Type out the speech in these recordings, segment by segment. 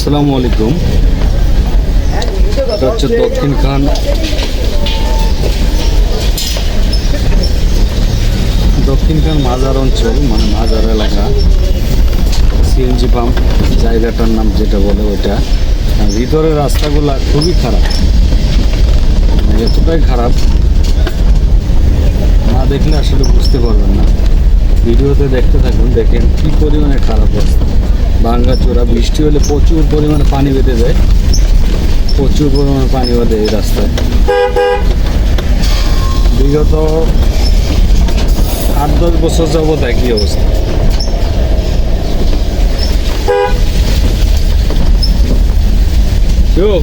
আসসালামু আলাইকুম। এটা হচ্ছে দক্ষিণ খান। দক্ষিণ খান মাজার অঞ্চল মানে মাজার এলাকা। সিএনজি পাম্প, জায়গাটার নাম যেটা বলে ওইটা। ভিতরের রাস্তাগুলো খুবই খারাপ। মানে এতটাই খারাপ। না দেখলে আসলে বুঝতে পারবেন না। ভিডিওতে দেখতে থাকুন, দেখেন কি পরিমাণে খারাপ রাস্তা ভাঙ্গা চোরা বৃষ্টি হলে প্রচুর পরিমাণে পানি বেঁধে যায় প্রচুর পরিমাণে পানি বাঁধে এই রাস্তায়। বিগত আট, দশ বছর যাবৎ একই অবস্থা।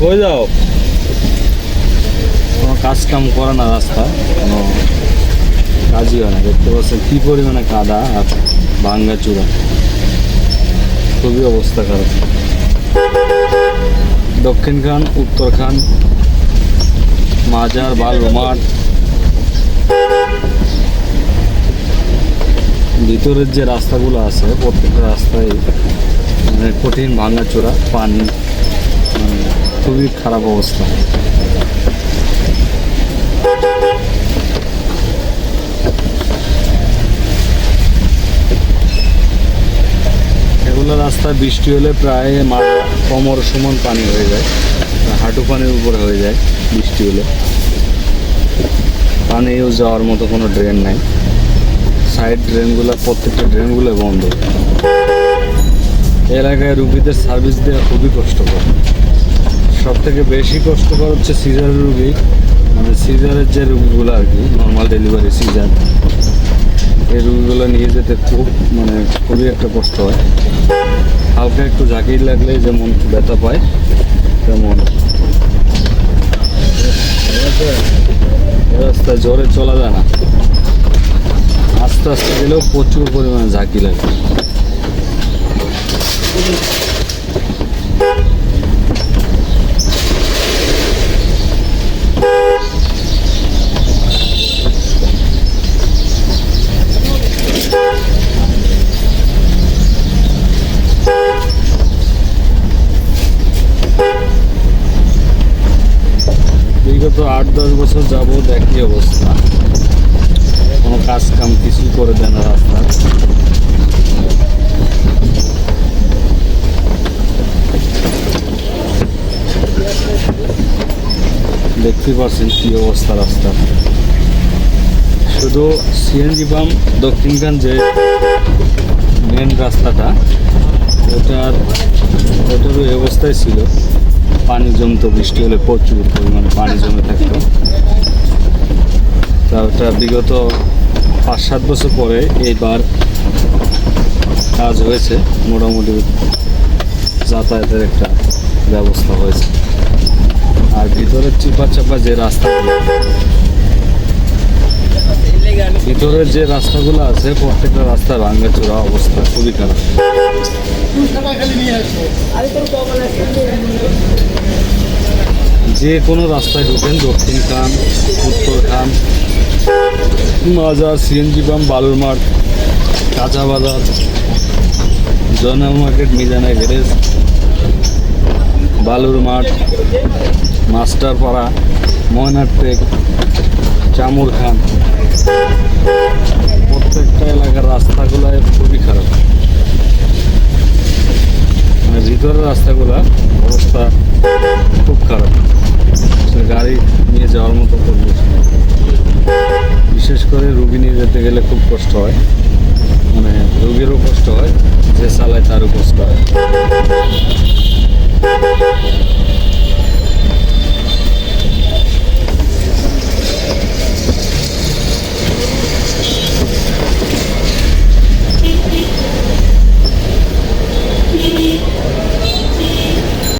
হয়ে যাও। কোনো কাজ কাম করে না রাস্তা, কোনো কাজই হয় না। দেখতে পাচ্ছেন কী পরিমাণে কাদা আর ভাঙ্গা চূড়া। খুবই অবস্থা খারাপ। দক্ষিণ খান, উত্তর খান, মাজার, বালুমাঠ, ভিতরের যে রাস্তাগুলো আছে প্রত্যেকটা রাস্তায় মানে কঠিন ভাঙাচোরা, পানি মানে খুবই খারাপ অবস্থা। এগুলো রাস্তায় বৃষ্টি হলে প্রায় কোমর সমান পানি হয়ে যায়। হাঁটু পানির উপরে হয়ে যায় বৃষ্টি হলে। পানিও যাওয়ার মতো কোনো ড্রেন নাই। সাইড ড্রেনগুলো প্রত্যেকটা ড্রেনগুলো বন্ধ। এলাকায় রুগীদের সার্ভিস দেওয়া খুবই কষ্টকর। সব থেকে বেশি কষ্টকর হচ্ছে সিজারের রুগী। মানে সিজারের যে রুগীগুলো আর কি নর্মাল ডেলিভারি সিজার। এই রুগীগুলো নিয়ে যেতে খুব মানে খুবই একটা কষ্ট হয়। হালকা একটু জাগিয়ে লাগলে যেমন ব্যথা পায়, তেমন। রাস্তা রাস্তায় জোরে চলা যায় না। আস্তে আস্তে গেলেও প্রচুর পরিমাণে ঝাঁকি লাগে। বিগত আট, দশ বছর যাবৎ একই অবস্থা। কোনো কাজ কাম কিছুই করে দেয় না রাস্তা দেখতে পাচ্ছেন কি অবস্থা রাস্তা। শুধু সিএনজি পাম্প দক্ষিণখান যে মেন রাস্তাটা, ওটার, ওটারও অবস্থায় ছিল। পানি জমতো, বৃষ্টি হলে প্রচুর পরিমাণে পানি জমে থাকতো। তা ওটা বিগত পাঁচ সাত বছর পরে এইবার কাজ হয়েছে, মোটামুটি যাতায়াতের একটা ব্যবস্থা হয়েছে। আর ভিতরের চিপা চাপা যে রাস্তাগুলো, ভিতরের যে রাস্তাগুলো আছে, প্রত্যেকটা রাস্তা ভাঙ্গা চোরা অবস্থা খুবই খারাপ। যে কোনো রাস্তায় ঢুকেন, দক্ষিণ খান, উত্তর খান, মাজার, সিএনজি পাম্প, বালুর মাঠ, কাঁচা বাজার জনা মার্কেট মিজানা গ্যারেজ, বালুর মাঠ, মাস্টারপাড়া ময়নারটেক চামুর খান। প্রত্যেকটা এলাকার রাস্তাগুলো খুবই খারাপ। মানে ভিতরের রাস্তাগুলো অবস্থা খুব খারাপ। গাড়ি নিয়ে যাওয়ার মতো পরিবেশ বিশেষ করে রুগী নিয়ে যেতে গেলে খুব কষ্ট হয়। মানে রুগীরও কষ্ট হয়, যে চালায় তারও কষ্ট হয়।